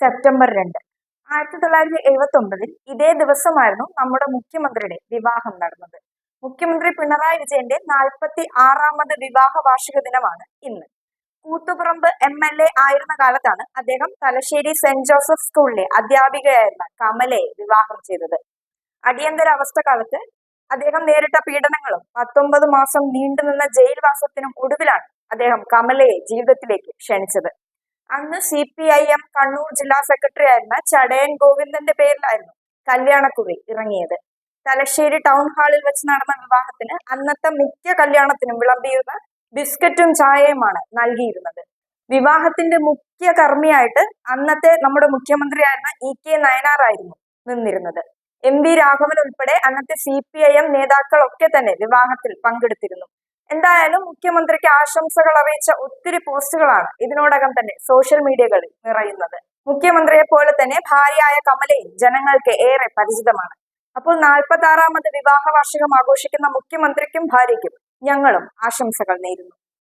September രണ്ട്. ആയിരത്തി തൊള്ളായിരത്തി എഴുപത്തി ഒമ്പതിൽ ഇതേ ദിവസമായിരുന്നു നമ്മുടെ മുഖ്യമന്ത്രിയുടെ വിവാഹം നടന്നത്. മുഖ്യമന്ത്രി പിണറായി വിജയന്റെ നാൽപ്പത്തി ആറാമത് വിവാഹ വാർഷിക ദിനമാണ് ഇന്ന്. കൂത്തുപറമ്പ് എം എൽ എ ആയിരുന്ന കാലത്താണ് അദ്ദേഹം തലശ്ശേരി സെന്റ് ജോസഫ് സ്കൂളിലെ അധ്യാപികയായിരുന്ന കമലയെ വിവാഹം ചെയ്തത്. അടിയന്തര അവസ്ഥ കാലത്ത് അദ്ദേഹം നേരിട്ട പീഡനങ്ങളും പത്തൊമ്പത് മാസം നീണ്ടുനിന്ന ജയിൽവാസത്തിനും ഒടുവിലാണ് അദ്ദേഹം കമലയെ ജീവിതത്തിലേക്ക് ക്ഷണിച്ചത്. അന്ന് C P I M Kannur ജില്ലാ സെക്രട്ടറി ആയിരുന്ന ചടയൻ ഗോവിന്ദന്റെ പേരിലായിരുന്നു കല്യാണക്കുറി ഇറങ്ങിയത്. തലശ്ശേരി ടൗൺ ഹാളിൽ വെച്ച് നടന്ന വിവാഹത്തിന് അന്നത്തെ മിക്ക കല്യാണത്തിനും വിളമ്പിയിരുന്ന ബിസ്ക്കറ്റും ചായയുമാണ് നൽകിയിരുന്നത്. വിവാഹത്തിന്റെ മുഖ്യ കർമ്മിയായിട്ട് അന്നത്തെ നമ്മുടെ മുഖ്യമന്ത്രിയായിരുന്ന ഇ കെ നയനാറായിരുന്നു നിന്നിരുന്നത്. എം വി രാഘവൻ ഉൾപ്പെടെ അന്നത്തെ സി പി ഐ എം നേതാക്കളൊക്കെ തന്നെ വിവാഹത്തിൽ പങ്കെടുത്തിരുന്നു. എന്തായാലും മുഖ്യമന്ത്രിക്ക് ആശംസകൾ അറിയിച്ച ഒത്തിരി പോസ്റ്റുകളാണ് ഇതിനോടകം തന്നെ സോഷ്യൽ മീഡിയകളിൽ നിറയുന്നത്. മുഖ്യമന്ത്രിയെ പോലെ തന്നെ ഭാര്യയായ കമലയും ജനങ്ങൾക്ക് ഏറെ പരിചിതമാണ്. അപ്പോൾ നാൽപ്പത്തി ആറാമത് വിവാഹ വാർഷികം ആഘോഷിക്കുന്ന മുഖ്യമന്ത്രിക്കും ഭാര്യയ്ക്കും ഞങ്ങളും ആശംസകൾ നേരുന്നു.